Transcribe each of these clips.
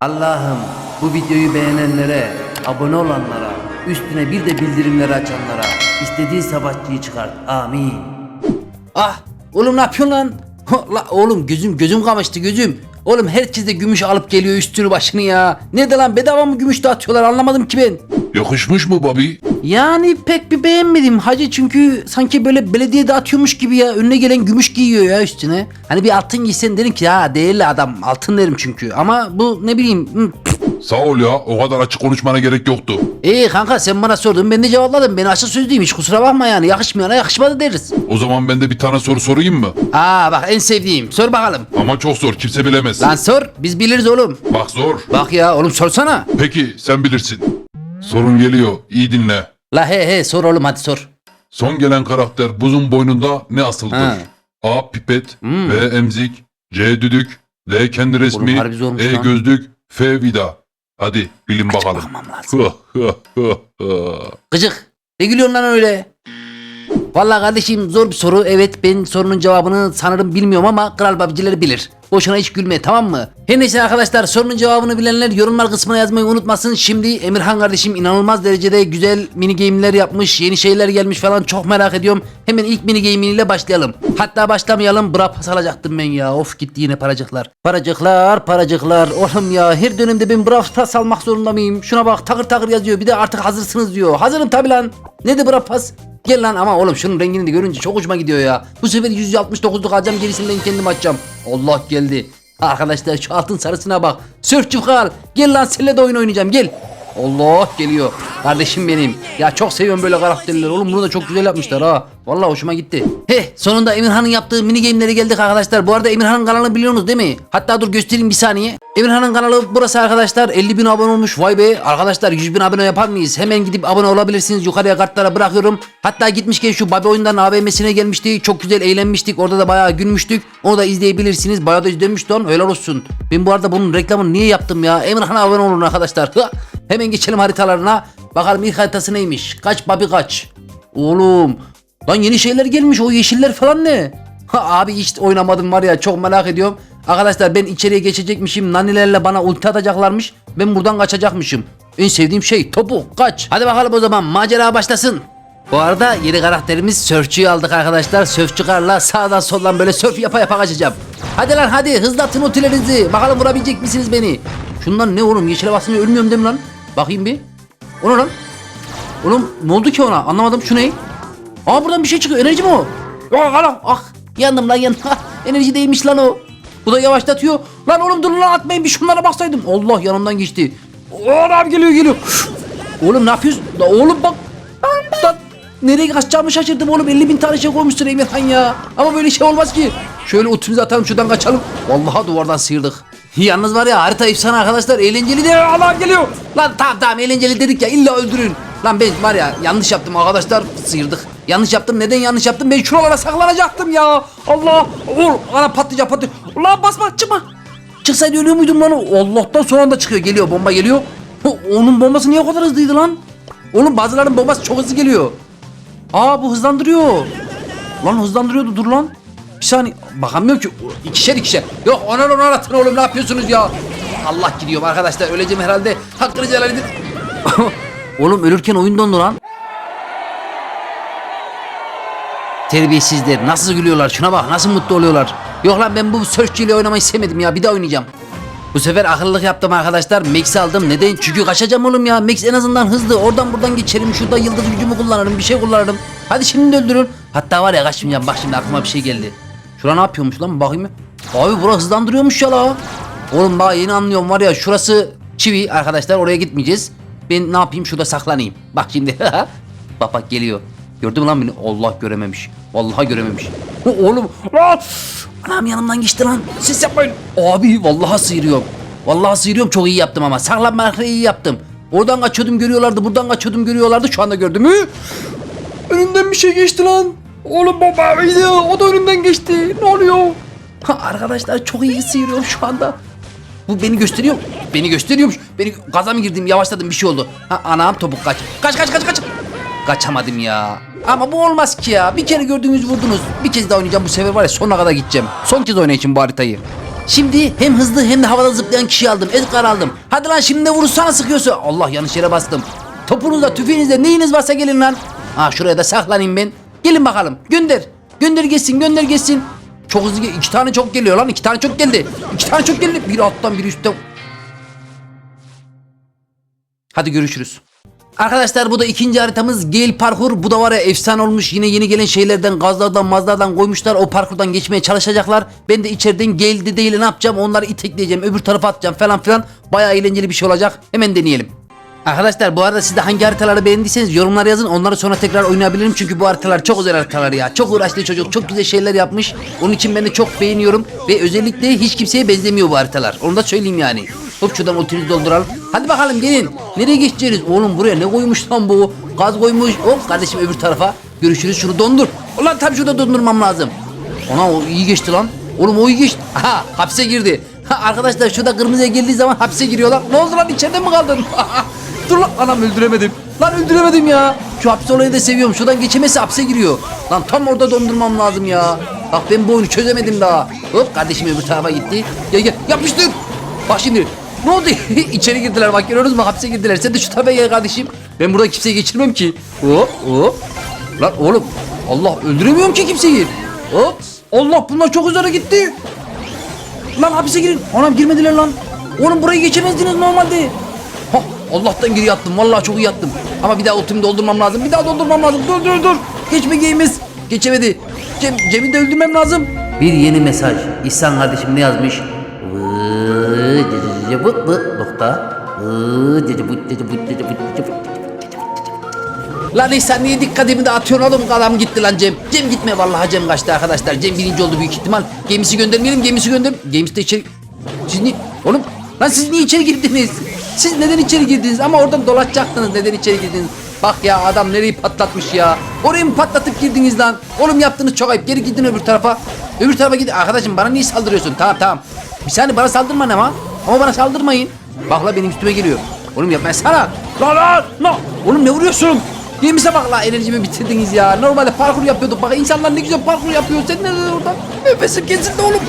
Allah'ım bu videoyu beğenenlere, abone olanlara, üstüne bir de bildirimleri açanlara istediği savaşçıyı çıkart. Amin. Ah oğlum ne yapıyorsun lan? La, oğlum gözüm gözüm kamaştı gözüm. Oğlum herkes de gümüş alıp geliyor üstünü başını ya. Nerede lan bedava mı gümüş dağıtıyorlar anlamadım ki ben. Yakışmış mı Bobby? Yani pek bir beğenmedim hacı çünkü sanki böyle belediye dağıtıyormuş gibi ya önüne gelen gümüş giyiyor ya üstüne. Hani bir altın giysen derim ki ha değerli adam altın derim çünkü ama bu ne bileyim hı, Sağ ol ya o kadar açık konuşmana gerek yoktu. İyi kanka sen bana sordun ben de cevapladım. Ben açık sözlüyüm hiç kusura bakma yani yakışmayana yakışmadı deriz. O zaman ben de bir tane soru sorayım mı? Aa bak en sevdiğim sor bakalım. Ama çok zor kimse bilemez. Lan sor biz biliriz oğlum. Bak zor. Bak ya oğlum sorsana. Peki sen bilirsin. Sorun geliyor iyi dinle. La he he sor oğlum hadi sor. Son gelen karakter buzun boynunda ne asıldır? Ha. A. Pipet Hmm. B. Emzik C. Düdük D. Kendi resmi harbi zormuş E. lan. Gözlük F. Vida. Hadi bilin bakalım. Bakmam lazım. Gıcık. Ne gülüyorsun lan öyle? Vallahi kardeşim zor bir soru. Evet ben sorunun cevabını sanırım bilmiyorum ama kral babicileri bilir. Boşuna hiç gülme tamam mı? Her neyse arkadaşlar sorunun cevabını bilenler yorumlar kısmına yazmayı unutmasın. Şimdi Emirhan kardeşim inanılmaz derecede güzel mini game'ler yapmış. Yeni şeyler gelmiş falan çok merak ediyorum. Hemen ilk mini game ile başlayalım. Hatta başlamayalım. Bra pas alacaktım ben ya. Of gitti yine paracıklar. Paracıklar paracıklar. Oğlum ya her dönemde ben bra pas almak zorunda mıyım? Şuna bak takır takır yazıyor. Bir de artık hazırsınız diyor. Hazırım tabi lan. Nedir bra pas? Gel lan ama oğlum şunun rengini de görünce çok hoşuma gidiyor ya. Bu sefer 169'luk alacağım gerisini ben kendim açacağım. Allah geldi. Arkadaşlar şu altın sarısına bak. Sörfçü kal. Gel lan seninle de oyun oynayacağım gel. Allah geliyor. Kardeşim benim. Ya çok seviyorum böyle karakterleri. Oğlum bunu da çok güzel yapmışlar ha. Vallahi hoşuma gitti. Heh sonunda Emirhan'ın yaptığı mini game'lere geldik arkadaşlar. Bu arada Emirhan'ın kanalını biliyorsunuz değil mi? Hatta dur göstereyim bir saniye. Emirhan'ın kanalı burası arkadaşlar. 50 bin abone olmuş. Vay be. Arkadaşlar 100 bin abone yapar mıyız? Hemen gidip abone olabilirsiniz. Yukarıya kartlara bırakıyorum. Hatta gitmişken şu Babi oyundan AVM'sine gelmişti. Çok güzel eğlenmiştik. Orada da bayağı gülmüştük. Onu da izleyebilirsiniz. Bayağı da izlemiş lan. Helal olsun. Ben bu arada bunun reklamını niye yaptım ya? Emirhan'a abone olun arkadaşlar. Hemen geçelim haritalarına. Bakalım ilk haritası neymiş? Kaç Babi kaç? Oğlum. Lan yeni şeyler gelmiş. O yeşiller falan ne? Ha, abi hiç oynamadım var ya çok merak ediyorum. Arkadaşlar ben içeriye geçecekmişim. Nanilerle bana ulti atacaklarmış. Ben buradan kaçacakmışım. En sevdiğim şey topu kaç. Hadi bakalım o zaman macera başlasın. Bu arada yeni karakterimiz Sörfçü'yü aldık arkadaşlar. Sörfçü karla sağdan soldan böyle sörf yapa yapa kaçacağım. Hadi lan hadi hızlatın ultilerinizi. Bakalım vurabilecek misiniz beni? Şundan ne oğlum yeşile basınca ölmüyorum değil mi lan? Bakayım bir. O ne lan? Oğlum ne oldu ki ona? Anlamadım şu ne? Aa buradan bir şey çıkıyor. Enerji mi o? Ah, anam, ah yandım lan yandım. Ah, Enerji değilmiş lan o. Bu da yavaşlatıyor. Lan oğlum dur lan atmayın bir şunlara baksaydım. Allah yanımdan geçti. Oğlum geliyor geliyor. Oğlum ne yapıyorsun? Oğlum bak. Lan, nereye kaçacağımı şaşırdım oğlum. 50 bin tane şey koymuşsun Emirhan ya. Ama böyle şey olmaz ki. Şöyle utumuzu atalım şuradan kaçalım. Vallahi duvardan sıyırdık. Yalnız var ya harita efsane arkadaşlar. Eğlenceli de Allah geliyor. Lan tamam tamam eğlenceli dedik ya illa öldürün. Lan ben var ya yanlış yaptım arkadaşlar sıyırdık. Yanlış yaptım neden yanlış yaptım ben şuralara saklanacaktım ya. Allah. Oğlum ana patlayacak patlayacak. Ulan basma çıkma. Çıksaydı ölüyor muydum lan? Allah'tan son anda çıkıyor geliyor bomba geliyor. Onun bombası niye o kadar hızlıydı lan? Oğlum bazılarının bombası çok hızlı geliyor. Aa bu hızlandırıyor. Lan hızlandırıyordu dur lan. Bir saniye bakamıyorum ki. İkişer ikişer. Yok onar onar atın oğlum ne yapıyorsunuz ya? Allah gidiyorum arkadaşlar öleceğim herhalde. Hakkını helal edin. oğlum ölürken oyun dondu lan. Terbiyesizler nasıl gülüyorlar şuna bak nasıl mutlu oluyorlar. Yok lan ben bu search oynamayı sevmedim ya bir daha oynayacağım. Bu sefer akıllılık yaptım arkadaşlar. Max aldım. Neden? Çünkü kaçacağım oğlum ya. Max en azından hızlı. Oradan buradan geçerim. Şurada yıldız gücümü kullanırım. Bir şey kullanırım. Hadi şimdi öldürün. Hatta var ya kaçmayacağım. Bak şimdi aklıma bir şey geldi. Şura ne yapıyormuş lan? Bakayım. Abi bura hızlandırıyormuş ya la. Oğlum daha yeni anlıyorum var ya. Şurası çivi arkadaşlar. Oraya gitmeyeceğiz. Ben ne yapayım? Şurada saklanayım. Bak şimdi. bak bak geliyor. Gördün mü lan beni? Allah görememiş. Vallahi görememiş. Oğlum. Anam yanımdan geçti lan. Siz yapmayın. Abi vallahi sıyırıyorum. Vallahi sıyırıyorum çok iyi yaptım ama. Saklanmakla iyi yaptım. Oradan kaçıyordum görüyorlardı. Buradan kaçıyordum görüyorlardı. Şu anda gördüm. Önümden bir şey geçti lan. Oğlum babamıydı. O da önümden geçti. Ne oluyor? Ha, arkadaşlar çok iyi sıyırıyorum şu anda. Bu beni gösteriyor. Beni gösteriyormuş. Beni gaza mı girdim yavaşladım bir şey oldu. Ha, anam topuk kaç. Kaç kaç kaç kaç. Kaçamadım ya. Ama bu olmaz ki ya. Bir kere gördüğünüz vurdunuz. Bir kez daha oynayacağım bu sefer var ya sonuna kadar gideceğim. Son kez oynayacağım bu haritayı. Şimdi hem hızlı hem de havada zıplayan kişiyi aldım. Edgar aldım. Hadi lan şimdi de vurursana sıkıyorsun. Allah yanlış yere bastım. Topunuzda, tüfeğinizde neyiniz varsa gelin lan. Ha şuraya da saklanayım ben. Gelin bakalım. Gönder. Gönder geçsin, gönder geçsin. Çok hızlı. iki tane çok geliyor lan. iki tane çok geldi. İki tane çok geldi. Biri alttan biri üstten. Hadi görüşürüz. Arkadaşlar bu da ikinci haritamız Gale Parkur. Bu da var ya efsane olmuş. Yine yeni gelen şeylerden gazlardan mazlardan koymuşlar. O parkurdan geçmeye çalışacaklar. Ben de içeriden Gale'de değil ne yapacağım? Onları itekleyeceğim. Öbür tarafa atacağım falan filan. Bayağı eğlenceli bir şey olacak. Hemen deneyelim. Arkadaşlar bu arada siz de hangi haritaları beğendiyseniz yorumlara yazın. Onları sonra tekrar oynayabilirim. Çünkü bu haritalar çok özel haritalar ya. Çok uğraşlı çocuk. Çok güzel şeyler yapmış. Onun için ben de çok beğeniyorum. Ve özellikle hiç kimseye benzemiyor bu haritalar. Onu da söyleyeyim yani. Hop şuradan ultimizi dolduralım. Hadi bakalım gelin. Nereye geçeceğiz? Oğlum buraya ne koymuş lan bu? Gaz koymuş. Hop kardeşim öbür tarafa. Görüşürüz. Şunu dondur. Ulan tabii şurada dondurmam lazım. Ona o iyi geçti lan. Oğlum o iyi geçti. Aha hapse girdi. Ha, arkadaşlar şurada kırmızıya geldiği zaman hapse giriyorlar. Ne oldu lan içeride mi kaldın? Dur lan anam öldüremedim. Lan öldüremedim ya. Şu hapse olayı da seviyorum. Şuradan geçemezse hapse giriyor. Lan tam orada dondurmam lazım ya. Bak ben bu oyunu çözemedim daha. Hop kardeşim öbür tarafa gitti. Gel gel yapıştır. Bak şimdi ne oldu? İçeri girdiler bak görüyorsunuz mu? Hapse girdiler. Sen de şu tarafa gel kardeşim. Ben burada kimseyi geçirmem ki. Hop hop. Lan oğlum Allah öldüremiyorum ki kimseyi. Hop. Allah bunlar çok üzere gitti. Lan hapise girin. Anam girmediler lan. Oğlum burayı geçemezdiniz normalde. Hah Allah'tan geri yattım. Vallahi çok iyi yattım. Ama bir daha ultimi doldurmam lazım. Bir daha doldurmam lazım. Dur dur dur. Geçme geyimiz. Geçemedi. Cem, Cem'i de öldürmem lazım. Bir yeni mesaj. İhsan kardeşim ne yazmış? Vıı, cıcı vıt vıt nokta. Vıı, cıcı vıt cıcı vıt cıcı vıt cıcı vıt. Lan İhsan niye dikkatimi dağıtıyorsun oğlum adam gitti lan Cem. Cem gitme vallahi Cem kaçtı arkadaşlar. Cem birinci oldu büyük ihtimal. Gemisi göndermeyelim gemisi gönder. Gemisi de içeri... Siz ni... Oğlum lan siz niye içeri girdiniz? Siz neden içeri girdiniz? Ama oradan dolaşacaktınız neden içeri girdiniz? Bak ya adam nereyi patlatmış ya. Orayı mı patlatıp girdiniz lan? Oğlum yaptığınız çok ayıp. Geri gidin öbür tarafa. Öbür tarafa gidin. Arkadaşım bana niye saldırıyorsun? Tamam tamam. Bir saniye bana saldırma ama. Ama bana saldırmayın. Bak la benim üstüme geliyor. Oğlum yapma sana. Lan lan lan. Oğlum ne vuruyorsun? Gemise bak la enerjimi bitirdiniz ya. Normalde parkur yapıyorduk. Bak insanlar ne güzel parkur yapıyor. Sen nerede orada? Nefesim kesildi oğlum.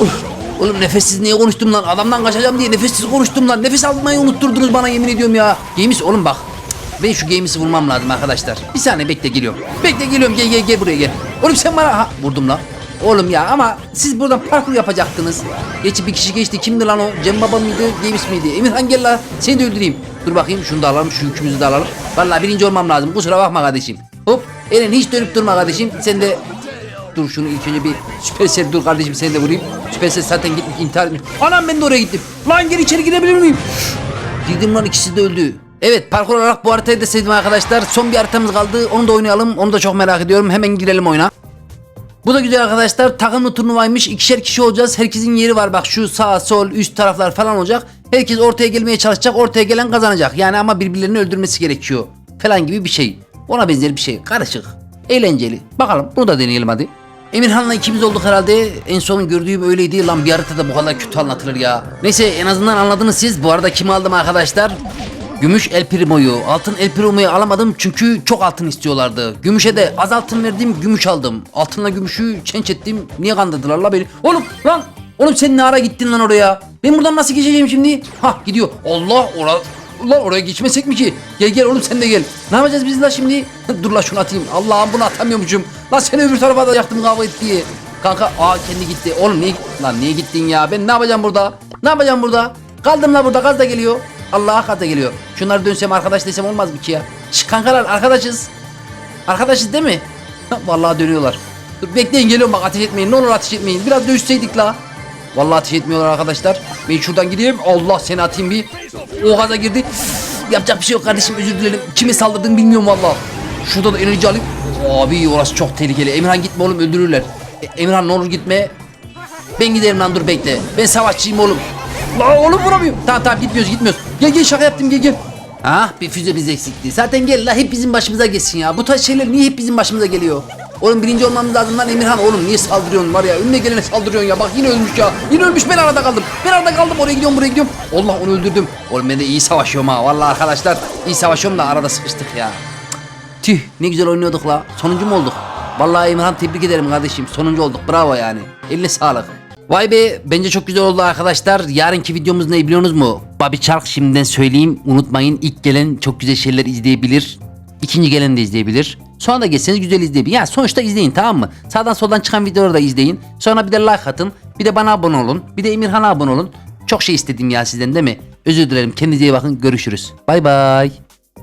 Uf. Oğlum nefessiz niye konuştum lan? Adamdan kaçacağım diye nefessiz konuştum lan. Nefes almayı unutturdunuz bana yemin ediyorum ya. Games oğlum bak. Ben şu Games'i vurmam lazım arkadaşlar. Bir saniye bekle geliyorum. Bekle geliyorum gel gel gel buraya gel. Oğlum sen bana ha, vurdum lan. Oğlum ya ama siz buradan parkur yapacaktınız. Geçi bir kişi geçti. Kimdi lan o? Cem Baba mıydı? Games miydi? Emirhan gel la. Seni de öldüreyim. Dur bakayım şunu da alalım. Şu yükümüzü de alalım. Vallahi birinci olmam lazım. Kusura bakma kardeşim. Hop. Eren hiç dönüp durma kardeşim. Sen de Dur şunu ilk önce bir Süpersel dur kardeşim seni de vurayım. Süpersel zaten gitmiş intihar etmiş. Anam ben de oraya gittim. Lan geri içeri girebilir miyim? Girdim lan ikisi de öldü. Evet parkur olarak bu haritayı da sevdim arkadaşlar. Son bir haritamız kaldı. Onu da oynayalım. Onu da çok merak ediyorum. Hemen girelim oyuna. Bu da güzel arkadaşlar. Takımlı turnuvaymış. İkişer kişi olacağız. Herkesin yeri var. Bak şu sağ, sol, üst taraflar falan olacak. Herkes ortaya gelmeye çalışacak. Ortaya gelen kazanacak. Yani ama birbirlerini öldürmesi gerekiyor. Falan gibi bir şey. Ona benzer bir şey. Karışık. Eğlenceli. Bakalım bunu da deneyelim hadi. Emirhan'la ikimiz olduk herhalde. En son gördüğüm öyleydi. Lan bir haritada bu kadar kötü anlatılır ya. Neyse en azından anladınız siz. Bu arada kimi aldım arkadaşlar? Gümüş El Primo'yu. Altın El Primo'yu alamadım çünkü çok altın istiyorlardı. Gümüşe de az altın verdim, gümüş aldım. Altınla gümüşü çenç ettim. Niye kandırdılar la beni? Oğlum lan! Oğlum sen ne ara gittin lan oraya? Ben buradan nasıl geçeceğim şimdi? Hah gidiyor. Allah ora Ulan oraya geçmesek mi ki? Gel gel oğlum sen de gel. Ne yapacağız biz la şimdi? Dur la şunu atayım. Allah'ım bunu atamıyormuşum. La seni öbür tarafa da yaktım kavga et diye. Kanka aa kendi gitti. Oğlum niye lan niye gittin ya? Ben ne yapacağım burada? Ne yapacağım burada? Kaldım la burada gaz da geliyor. Allah'a da geliyor. Şunları dönsem arkadaş desem olmaz mı ki ya? Şş kankalar arkadaşız. Arkadaşız değil mi? Vallahi dönüyorlar. Dur bekleyin geliyorum bak ateş etmeyin. Ne olur ateş etmeyin. Biraz dövüşseydik la. Vallahi ateş etmiyorlar arkadaşlar. Ben şuradan gideyim. Allah seni atayım bir. O gaza girdi. Yapacak bir şey yok kardeşim özür dilerim. Kime saldırdığını bilmiyorum vallahi. Şurada da enerji alayım. Abi orası çok tehlikeli. Emirhan gitme oğlum öldürürler. E, Emirhan ne olur gitme. Ben giderim lan dur bekle. Ben savaşçıyım oğlum. La oğlum vuramıyorum. Tamam tamam gitmiyoruz gitmiyoruz. Gel gel şaka yaptım gel gel. Ah bir füze biz eksikti. Zaten gel la hep bizim başımıza geçsin ya. Bu tarz şeyler niye hep bizim başımıza geliyor? Oğlum birinci olmamız lazım lan Emirhan. Oğlum niye saldırıyorsun var ya? Önüne gelene saldırıyorsun ya. Bak yine ölmüş ya. Yine ölmüş ben arada kaldım. Ben arada kaldım oraya gidiyorum buraya gidiyorum. Allah onu öldürdüm. Oğlum ben de iyi savaşıyorum ha. Vallahi arkadaşlar iyi savaşıyorum da arada sıkıştık ya. Tüh ne güzel oynuyorduk la. Sonuncu mu olduk? Vallahi Emirhan tebrik ederim kardeşim. Sonuncu olduk. Bravo yani. Eline sağlık Vay be bence çok güzel oldu arkadaşlar. Yarınki videomuz ne biliyorsunuz mu? Bobby Çark şimdiden söyleyeyim. Unutmayın ilk gelen çok güzel şeyler izleyebilir. İkinci gelen de izleyebilir. Sonra da geçseniz güzel izleyebilir. Yani sonuçta izleyin tamam mı? Sağdan soldan çıkan videoları da izleyin. Sonra bir de like atın. Bir de bana abone olun. Bir de Emirhan'a abone olun. Çok şey istedim ya sizden değil mi? Özür dilerim. Kendinize iyi bakın. Görüşürüz. Bay bay.